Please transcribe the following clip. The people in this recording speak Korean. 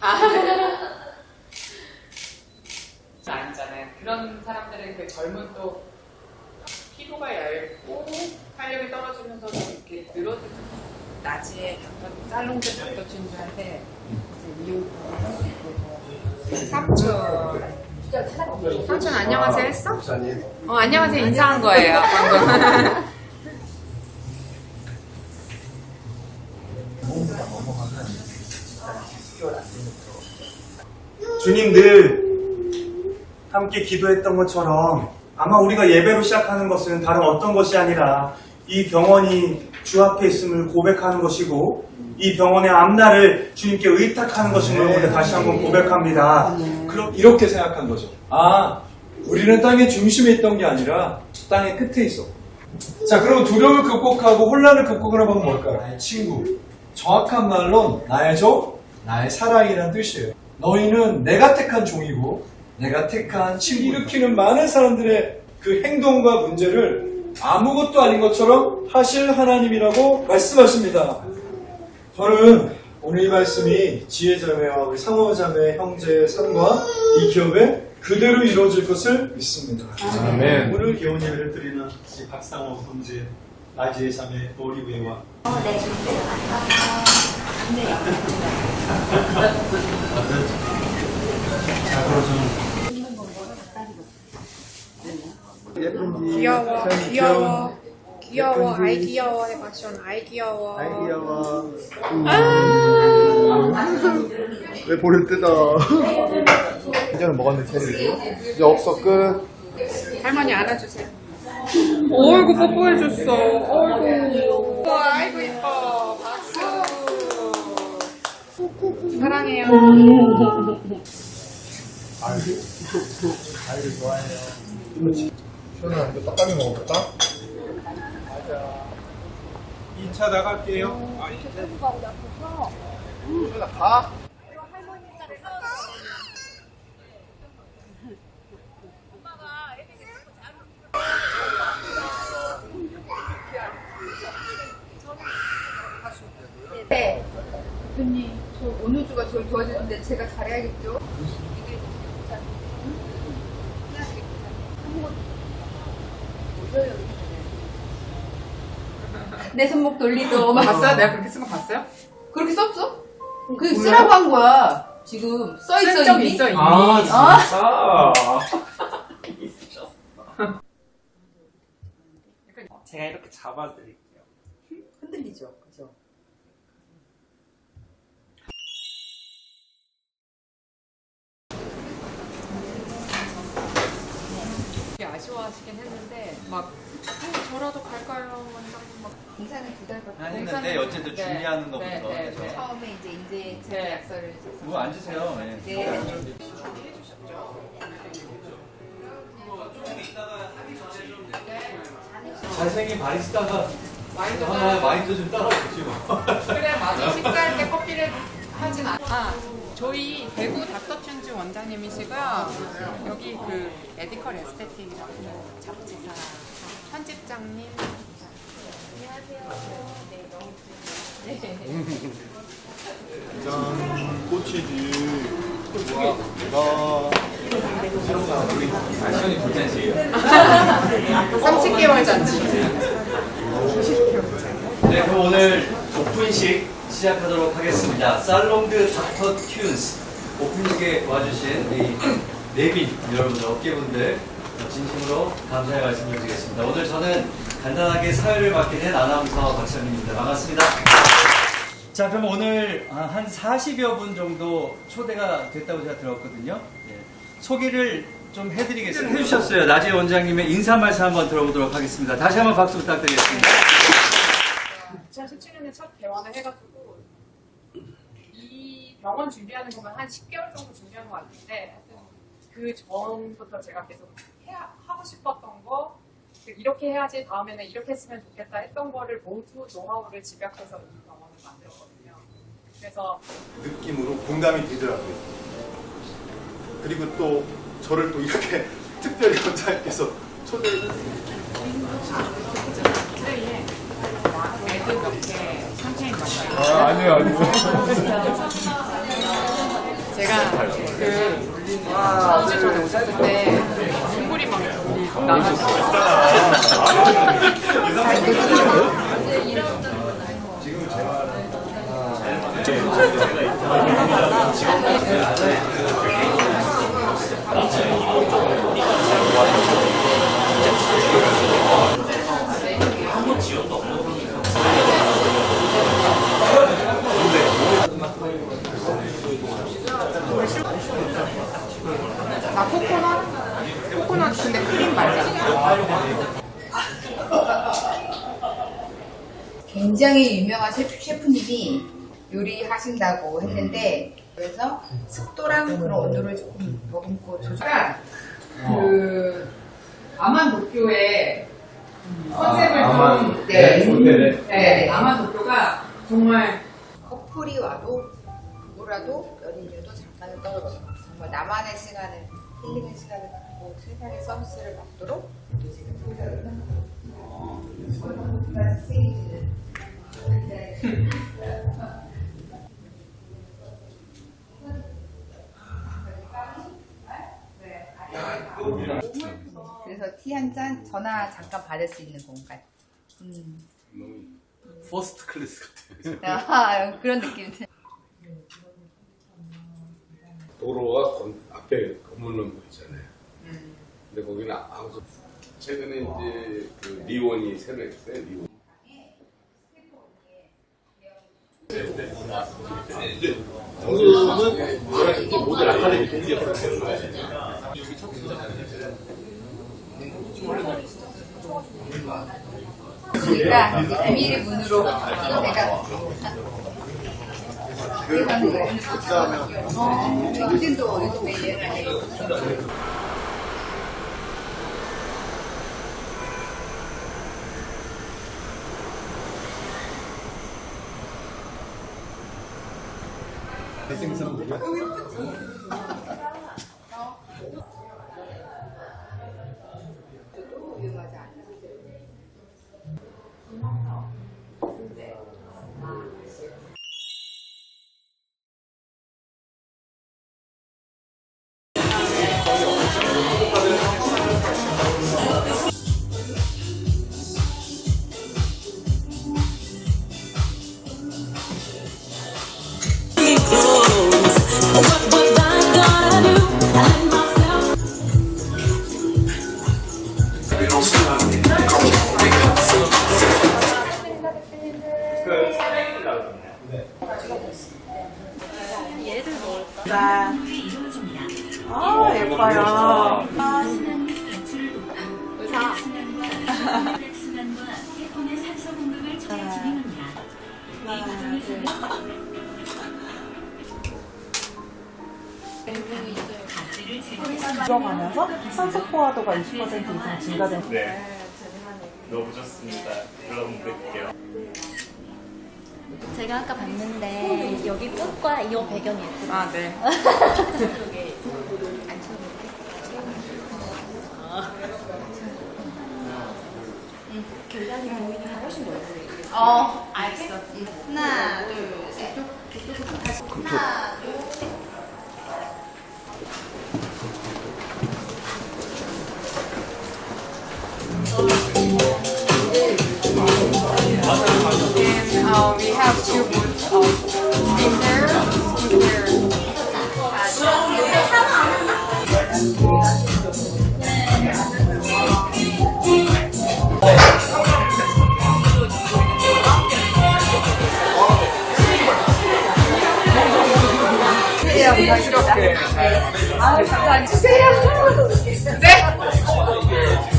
아니잖아요. 그런 사람들은 그 젊은 또 피부가 얇고 탄력이 떨어지면서 좀 이렇게 늘어지죠. 낮에 닥터, 살롱드 닥터 춘주한테 미용 할수 있고 삼촌 삼촌 안녕하세요 했어? 목사님. 어 안녕하세요 인사한 거예요 방금 주님 늘 함께 기도했던 것처럼 아마 우리가 예배로 시작하는 것은 다른 어떤 것이 아니라 이 병원이 주 앞에 있음을 고백하는 것이고 이 병원의 앞날을 주님께 의탁하는 것임을 오늘 다시 한번 고백합니다. 그렇 이렇게 생각한 거죠. 아, 우리는 땅의 중심에 있던 게 아니라 땅의 끝에 있어. 자, 그럼 두려움을 극복하고 혼란을 극복하는 방법은 뭘까요? 나의 친구. 정확한 말로 나의 종, 나의 사랑이라는 뜻이에요. 너희는 내가 택한 종이고 내가 택한 친구. 일으키는 많은 사람들의 그 행동과 문제를 아무것도 아닌 것처럼 하실 하나님이라고 말씀하십니다. 저는 오늘 이 말씀이 지혜자매와 우리 상호자매 형제의 삶과 이 기업에 그대로 이루어질 것을 믿습니다. 아멘. 오늘 기원 예배를 드리는 이 박상호 형제 나지의 자매 오리웨와 귀여워, 귀여워, 귀여워, 아이 귀여워 해봤션, 아이 귀여워. 아이 귀여워. 왜 볼을 뜯어? 이제는 먹었는데 체리. 이제 없어 끝. 할머니 안아주세요. 어이구 뽀뽀해줬어. 어이구. 우와, 아이고 이뻐. 박수. 사랑해요. 아이를 좋아해요. 시원아 이거 떡갈비 먹어볼까? 2차 나갈게요. 시원아 가. 네. 대표님, 저 어느 주가 저를 도와주는데 제가 잘해야겠죠? 내 손목 돌리도 막 봤어요? 내가 그렇게 쓴 거 봤어요? 그렇게 썼어? 그 쓰라고 한 거야. 지금 써 쓴 있어 적이 이미. 있어 이미 아, 제가 이렇게 잡아드릴게요. 흔들리죠, 아쉬워하시긴 했는데 막 어, 저라도 갈까요? 원장님 막 공사는 두 달밖에 안 했는데 공사는- 어쨌든 네, 준비하는 것부터 네, 네, 해서. 네. 처음에 이제 인제 제 네. 약서를 뭐 앉으세요. 네. 네. 잘생긴 바리스타가 하나 마인드 좀 따라주시고. 그래 맞아 식사할 때 커피를 하진 않아 아, 저희 대구 닥터춘즈 원장님이시고요 여기 그 메디컬 에스테틱이라고 잡지사 편집장님 짠. 꼬치즈. 와. 나. 30개월 잔치 네, 그럼 오늘 오픈식 시작하도록 하겠습니다. 살롱드 닥터 튠스 오픈식에 와주신 이 네빈 여러분들, 어깨분들 진심으로 감사의 말씀 드리겠습니다. 오늘 저는 간단하게 사회를 맡게 된 아나운서 박찬민입니다. 반갑습니다. 자, 그럼 오늘 한 40여 분 정도 초대가 됐다고 제가 들었거든요. 예. 소개를 좀 해드리겠습니다. 해주셨어요. 나재 원장님의 인사 말씀 한번 들어보도록 하겠습니다. 다시 한번 박수 부탁드리겠습니다. 2017년에 첫 개원을 해가지고 이 병원 준비하는 거면 한 10개월 정도 준비한 것 같은데 하여튼 그 전부터 제가 계속 해야, 하고 싶었던 거그 이렇게 해야지 다음에는 이렇게 했으면 좋겠다 했던 거를 모두 노하우를 집약해서 이 병원을 만들었거든요. 그래서 느낌으로 공감이 되더라고요. 그리고 또 저를 또 이렇게 특별히 원장님께서 초대해 개, 샴페인 몇 개. 아, 아니요, 아니요. 제가 그 사우지 전에 오셨을 때 눈물이 막 나가지고 굉장히 유명한 셰프, 셰프 님이 요리하신다고 했는데 그래서 습도랑 그런 온도를 조금 머금고 조절. 그 아만 도쿄의 컨셉을 좀 네. 호텔에. 네. 아마 도쿄가 정말 커플이 와도 누구라도 연인이어도 잠깐은 떨어져 정말 나만의 시간을 힐링의 시간을 갖고 세상의 서비스를 받도록 지금 생각을 합니다. 그래서 티 한 잔 전화 잠깐 받을 수 있는 공간. 음. 퍼스트 클래스 같아요. 아, 그런 느낌. 도로가 건- 앞에 건물로 보이잖아요. 근데 거기는 아무도 최근에 이제 그 리원이 새로 했어요. 리원. 방금은 이게 모델 아카데미 동기였어요. 그러니까 이제 비밀의 문으로 내가 어, 요즘도 요즘에 유행하는 유용 하지 들어가면서 산소 포화도가 20% 이상 증가된 네. 너무 좋습니다. 그럼 뵐게요. 제가 아까 봤는데 여기 꽃과 이 배경이 예쁘다. 아, 네. 어, 알겠어. 하나, 둘, 셋. 하나, 둘, 드리겠습니다. 네. 네 아, 잠깐 주세요. 네. 네.